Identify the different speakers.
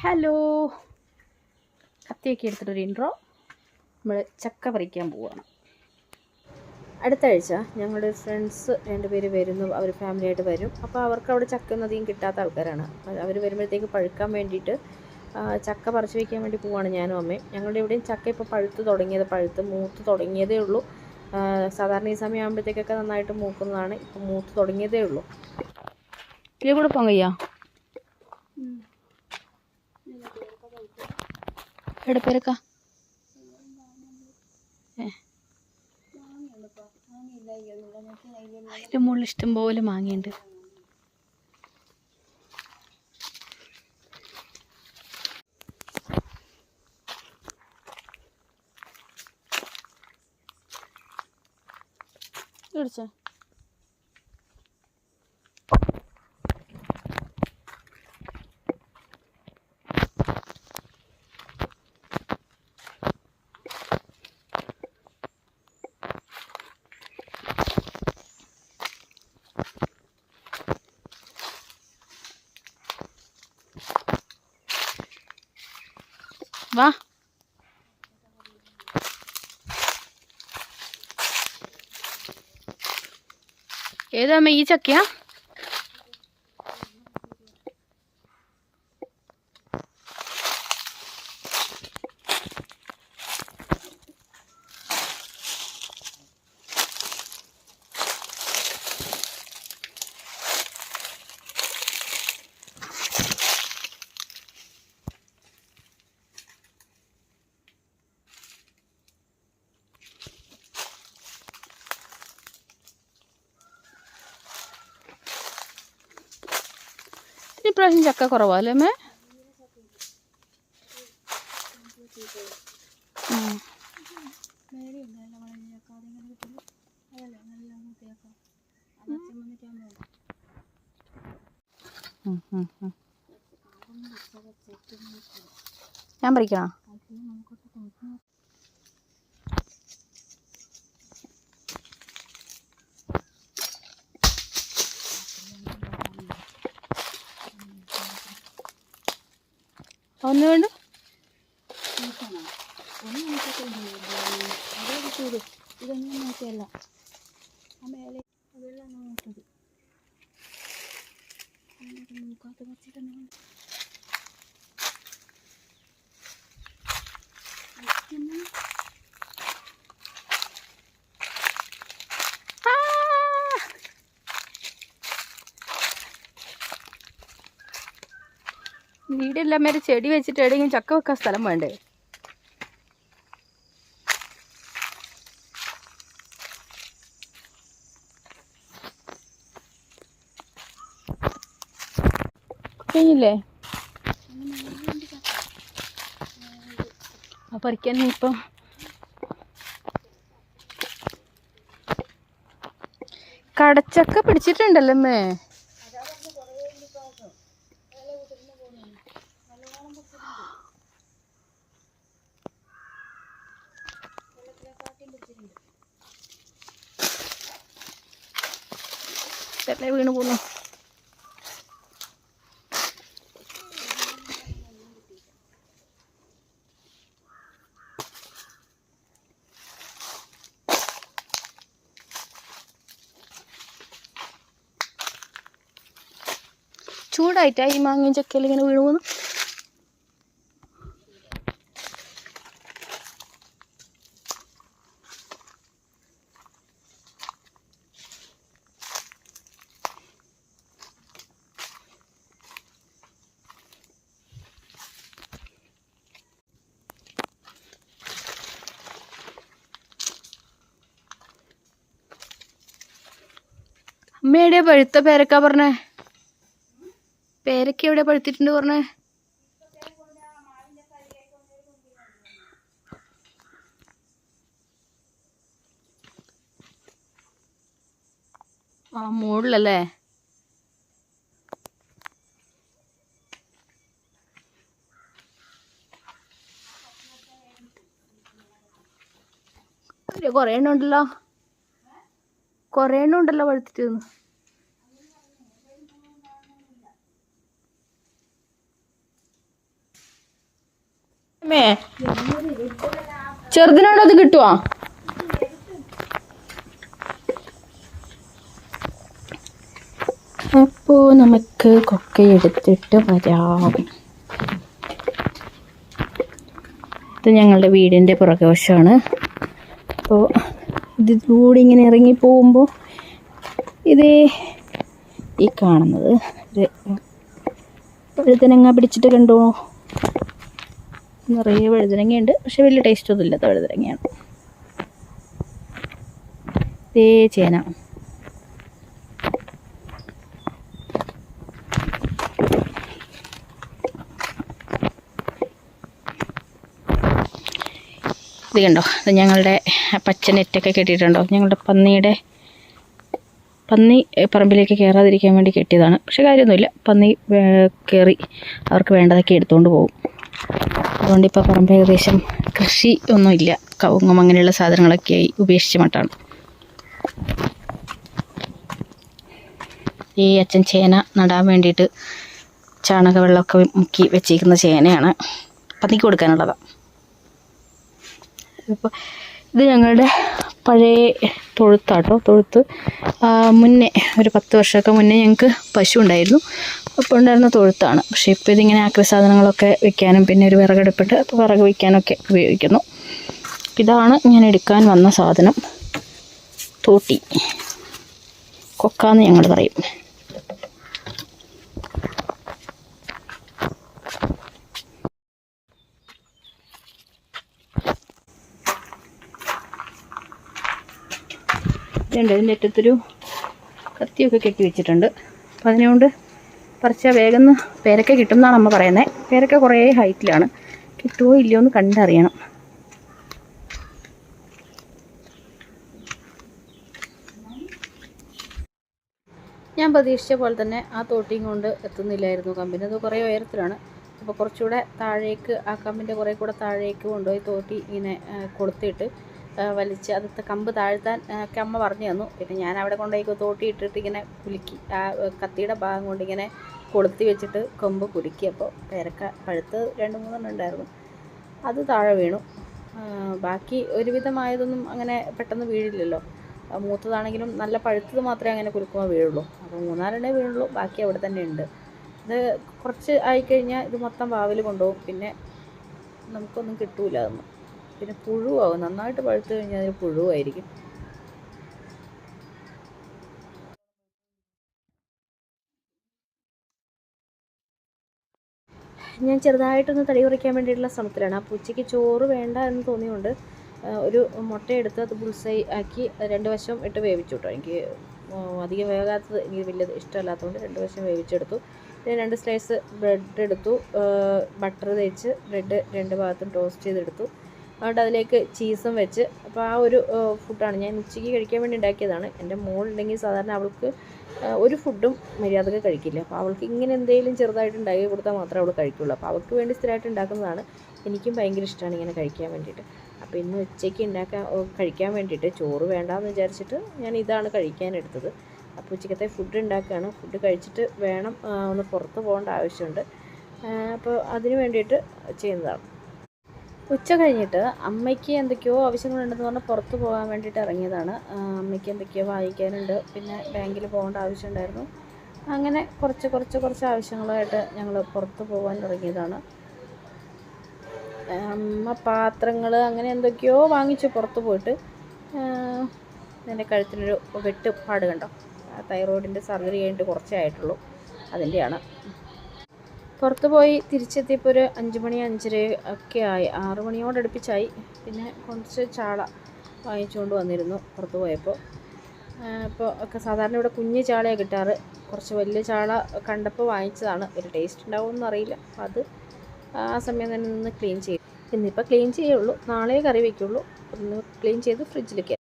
Speaker 1: Hello കത്തിയൊക്കെ എടുത്തിട്ടൊരു intro നമ്മൾ ചക്ക പറിക്കാൻ പോവുകയാണ് അടുത്ത ആഴ്ച ഞങ്ങളുടെ ഫ്രണ്ട്സ് രണ്ടുപേര് വരുന്നു. അവർ ഫാമിലിയായിട്ട് വരും. അപ്പോൾ അവർക്ക് അവിടെ ചക്ക അധികം കിട്ടാത്ത ആൾക്കാരാണ്. അവർ വരുമ്പോഴത്തേക്ക് പഴുക്കാൻ വേണ്ടിയിട്ട് ചക്ക പറിച്ച് വയ്ക്കാൻ വേണ്ടി പോവുകയാണ് ഞാനും അമ്മയും. ഞങ്ങളുടെ ഇവിടെയും ചക്ക ഇപ്പോൾ പഴുത്ത് തുടങ്ങിയത് പഴുത്ത് മൂത്ത് തുടങ്ങിയതേ ഉള്ളൂ. സാധാരണ ഈ സമയം ആകുമ്പോഴത്തേക്കൊക്കെ നന്നായിട്ട് മൂക്കുന്നതാണ്. ഇപ്പോൾ മൂത്ത് തുടങ്ങിയതേ ഉള്ളൂ. ഇതിൽ കൂടെ പോകാൻ പേരക്ക. ഏ. അതിന്റെ മുകളിൽ ഇഷ്ടം പോലെ മാങ്ങയുണ്ട്. ഇടിച്ചോ വാ ഏതാ ഈ ചക്കയാ ഇപ്രാവശ്യം ചക്ക കുറവാ അല്ലേ മേ. ഞാൻ പറിക്കണോ? ഒന്ന് വേണ്ട
Speaker 2: ഇതൊന്നും നോക്കിയല്ല മേലെ അതെല്ലാം നോക്കത് നോക്കാത്ത പച്ചിട്ടുണ്ടെങ്കിൽ
Speaker 1: വീടെല്ലാം വരെ ചെടി വെച്ചിട്ട് എവിടെയെങ്കിലും ചക്ക വെക്കാൻ സ്ഥലം വേണ്ടേ? കഴിഞ്ഞില്ലേ പറിക്കാൻ ഇപ്പം. കടച്ചക്ക പിടിച്ചിട്ടുണ്ടല്ലോ അമ്മേ. ഇതല്ലേ വീണ് പോന്നു ചൂടായിട്ടാ ഈ മാങ്ങയും ചക്കയിൽ ഇങ്ങനെ വീണ് പോന്നു എവിടെയാ പഴുത്ത പേരക്ക പറഞ്ഞേ? പേരക്ക എവിടെ പഴുത്തിട്ടുണ്ട് പറഞ്ഞേ? ആ മുകളിലല്ലേ കുറേ എണ്ണം ഉണ്ടല്ലോ. കുറേ എണ്ണം ഉണ്ടല്ലോ പഴുത്തിട്ട് തിന്ന്. ചെറുതിനോട് അത് കിട്ടുവാ? അപ്പോ നമുക്ക് കൊക്ക എടുത്തിട്ട് വരാം. ഇത് ഞങ്ങളുടെ വീടിന്റെ പുറകുവശമാണ്. അപ്പോൾ ഇതിലൂടെ ഇങ്ങനെ ഇറങ്ങി പോകുമ്പോൾ ഇതേ ഈ കാണുന്നത്. ഒരു വഴുതനങ്ങ പിടിച്ചിട്ട് കണ്ടോ? നിറയെ വഴുതനങ്ങയുണ്ട്. പക്ഷെ വലിയ ടേസ്റ്റ് ഒന്നും ഇല്ലാത്ത വഴുതനങ്ങയാണ്. തേ ചേന. ഇത് കണ്ടോ? അത് ഞങ്ങളുടെ പച്ച നെറ്റൊക്കെ കെട്ടിയിട്ടുണ്ടോ? ഞങ്ങളുടെ പന്നിയുടെ പന്നി പറമ്പിലേക്ക് കയറാതിരിക്കാൻ വേണ്ടി കെട്ടിയതാണ്. പക്ഷെ കാര്യമൊന്നുമില്ല. പന്നി കയറി അവർക്ക് വേണ്ടതൊക്കെ എടുത്തുകൊണ്ട് പോകും. അതുകൊണ്ട് ഇപ്പോൾ പറമ്പ് ഏകദേശം കൃഷി ഒന്നുമില്ല. കവുങ്ങും അങ്ങനെയുള്ള സാധനങ്ങളൊക്കെയായി ഉപേക്ഷിച്ച മട്ടാണ്. ഈ അച്ഛൻ ചേന നടാൻ വേണ്ടിയിട്ട് ചാണക വെള്ളമൊക്കെ മുക്കി വെച്ചിരിക്കുന്ന ചേനയാണ്. പന്നിക്ക് കൊടുക്കാനുള്ളതാണ് ഇപ്പോൾ ഇത് ഞങ്ങളുടെ പഴയ തൊഴുത്താട്ടോ തൊഴുത്ത്. മുന്നേ ഒരു പത്ത് വർഷമൊക്കെ മുന്നേ ഞങ്ങൾക്ക് പശു ഉണ്ടായിരുന്നു. അപ്പോൾ ഉണ്ടായിരുന്ന തൊഴുത്താണ്. പക്ഷേ ഇപ്പോൾ ഇതിങ്ങനെ ആക്രി സാധനങ്ങളൊക്കെ വെക്കാനും പിന്നെ ഒരു വിറകെടുപ്പിട്ട് അപ്പോൾ വിറക് വയ്ക്കാനൊക്കെ ഉപയോഗിക്കുന്നു. ഇതാണ് ഞാൻ എടുക്കാൻ വന്ന സാധനം. തോട്ടി. കൊക്കാന്ന് ഞങ്ങൾ പറയും. ഇതുണ്ട് ഇതിന്റെ അറ്റത്തൊരു കത്തിയൊക്കെ കെട്ടി വെച്ചിട്ടുണ്ട്. അപ്പം അതിനുകൊണ്ട് പറിച്ചാൽ വേഗം പേരക്ക കിട്ടും എന്നാണ് അമ്മ പറയുന്നത് പേരക്ക കുറേ ഹൈറ്റിലാണ്. കിട്ടുമോ ഇല്ലയോ എന്ന് കണ്ടറിയണം. ഞാൻ പ്രതീക്ഷിച്ച പോലെ തന്നെ ആ തോട്ടിയും കൊണ്ട് എത്തുന്നില്ലായിരുന്നു കമ്പിന്. അത് കുറേ ഉയരത്തിലാണ്. അപ്പോൾ കുറച്ചുകൂടെ താഴേക്ക് ആ കമ്പിന്റെ കുറേ കൂടെ താഴേക്ക് കൊണ്ടുപോയി തോട്ടി ഇങ്ങനെ കൊടുത്തിട്ട് വലിച്ച് അതത്തെ കമ്പ് താഴ്ത്താൻ ഒക്കെ അമ്മ പറഞ്ഞു തന്നു. പിന്നെ ഞാൻ അവിടെ കൊണ്ടുപോയി തോട്ടി ഇട്ടിട്ട് ഇങ്ങനെ കുലുക്കി ആ കത്തിയുടെ ഭാഗം കൊണ്ട് ഇങ്ങനെ കൊളുത്തി വെച്ചിട്ട് കൊമ്പ് കുലുക്കി അപ്പോൾ പേരക്ക പഴുത്ത് രണ്ട് മൂന്നെണ്ണം ഉണ്ടായിരുന്നു. അത് താഴെ വീണു. ബാക്കി ഒരുവിധമായതൊന്നും അങ്ങനെ പെട്ടെന്ന് വീഴില്ലല്ലോ. മൂത്തതാണെങ്കിലും നല്ല പഴുത്തത് മാത്രമേ അങ്ങനെ കുലുക്കുമ്പോൾ വീഴുള്ളൂ. അപ്പോൾ മൂന്നാലെണ്ണേ വീഴുള്ളൂ. ബാക്കി അവിടെ തന്നെ ഉണ്ട്. ഇത് കുറച്ച് ആയിക്കഴിഞ്ഞാൽ ഇത് മൊത്തം വാവിൽ കൊണ്ടുപോകും. പിന്നെ നമുക്കൊന്നും കിട്ടൂല അതൊന്നും. പിന്നെ പുഴുവാകും. നന്നായിട്ട് പഴുത്തു കഴിഞ്ഞാൽ അതിന് പുഴുവായിരിക്കും. ഞാൻ ചെറുതായിട്ടൊന്ന് തടി കുറയ്ക്കാൻ വേണ്ടിയിട്ടുള്ള ശ്രമത്തിലാണ്. ആ പൂച്ചയ്ക്ക് ചോറ് വേണ്ട എന്ന് തോന്നിയുകൊണ്ട് ഒരു മുട്ടയെടുത്ത് അത് പുൽസൈ ആക്കി രണ്ട് വശം ഇട്ട് വേവിച്ചു കേട്ടോ എനിക്ക് അധികം വേകാത്തത് എനിക്ക് വലിയ ഇഷ്ടമല്ലാത്തതുകൊണ്ട് രണ്ട് വശം വേവിച്ചെടുത്തു. പിന്നെ രണ്ട് സ്ലൈസ് ബ്രെഡ് എടുത്തു. ബട്ടർ തേച്ച് ബ്രെഡ് രണ്ട് ഭാഗത്തും ടോസ്റ്റ് ചെയ്തെടുത്തു. അതുകൊണ്ട് അതിലേക്ക് ചീസും വെച്ച്. അപ്പോൾ ആ ഒരു ഫുഡാണ് ഞാൻ ഉച്ചയ്ക്ക് കഴിക്കാൻ വേണ്ടി ഉണ്ടാക്കിയതാണ്. എന്റെ മോളുണ്ടെങ്കിൽ സാധാരണ അവൾക്ക് ഒരു ഫുഡും മര്യാദയ്ക്ക് കഴിക്കില്ല. അപ്പോൾ അവൾക്ക് ഇങ്ങനെ എന്തെങ്കിലും ചെറുതായിട്ട് ഉണ്ടാക്കി കൊടുത്താൽ മാത്രമേ അവൾ കഴിക്കുള്ളൂ. അപ്പോൾ അവൾക്ക് വേണ്ടി സ്ഥിരമായിട്ട് ഉണ്ടാക്കുന്നതാണ്. എനിക്കും ഭയങ്കര ഇഷ്ടമാണ് ഇങ്ങനെ കഴിക്കാൻ വേണ്ടിയിട്ട്. അപ്പോൾ ഇന്ന് ഉച്ചയ്ക്ക് ഉണ്ടാക്കാൻ കഴിക്കാൻ വേണ്ടിയിട്ട് ചോറ് വേണ്ടാന്ന് വിചാരിച്ചിട്ട് ഞാൻ ഇതാണ് കഴിക്കാൻ എടുത്തത്. അപ്പോൾ ഉച്ചക്കത്തെ ഫുഡ് ഉണ്ടാക്കുകയാണ്. ഫുഡ് കഴിച്ചിട്ട് വേണം ഒന്ന് പുറത്ത് പോകേണ്ട ആവശ്യമുണ്ട്. അപ്പോൾ അതിന് വേണ്ടിയിട്ട് ചെയ്യുന്നതാണ്. ഉച്ച കഴിഞ്ഞിട്ട് അമ്മയ്ക്ക് എന്തൊക്കെയോ ആവശ്യങ്ങളുണ്ടെന്ന് പറഞ്ഞ് പുറത്ത് പോകാൻ വേണ്ടിയിട്ട് ഇറങ്ങിയതാണ്. അമ്മയ്ക്ക് എന്തൊക്കെയോ വാങ്ങിക്കാനുണ്ട് പിന്നെ ബാങ്കിൽ പോകേണ്ട ആവശ്യമുണ്ടായിരുന്നു. അങ്ങനെ കുറച്ച് കുറച്ച് കുറച്ച് ആവശ്യങ്ങളായിട്ട് ഞങ്ങൾ പുറത്ത് പോകാൻ ഇറങ്ങിയതാണ് അമ്മ പാത്രങ്ങൾ അങ്ങനെ എന്തൊക്കെയോ വാങ്ങിച്ചു പുറത്ത് പോയിട്ട് എന്റെ കഴുത്തിനൊരു വെട്ട് പാട് കണ്ടോ തൈറോയിഡിന്റെ സർജറി കഴിഞ്ഞിട്ട് കുറച്ചേ ആയിട്ടുള്ളൂ. അതിന്റെയാണ്. പുറത്ത് പോയി തിരിച്ചെത്തിയപ്പോൾ ഒരു അഞ്ച് മണി അഞ്ചര ഒക്കെ ആയി. ആറ് മണിയോട് അടുപ്പിച്ചായി. പിന്നെ കുറച്ച് ചാള വാങ്ങിച്ചുകൊണ്ട് വന്നിരുന്നു പുറത്ത് പോയപ്പോൾ. ഇപ്പോൾ ഒക്കെ സാധാരണ ഇവിടെ കുഞ്ഞ് ചാളയാണ് കിട്ടാറ്. കുറച്ച് വലിയ ചാള കണ്ടപ്പോൾ വാങ്ങിച്ചതാണ്. ഒരു ടേസ്റ്റ് ഉണ്ടാവുമെന്ന് അറിയില്ല. അപ്പോൾ അത് ആ സമയം തന്നെ നിന്ന് ക്ലീൻ ചെയ്യും ഇന്നിപ്പോൾ ക്ലീൻ ചെയ്യുള്ളൂ. നാളെ കറി വയ്ക്കുള്ളൂ. ഒന്ന് ക്ലീൻ ചെയ്ത് ഫ്രിഡ്ജിൽ കയറ്റാം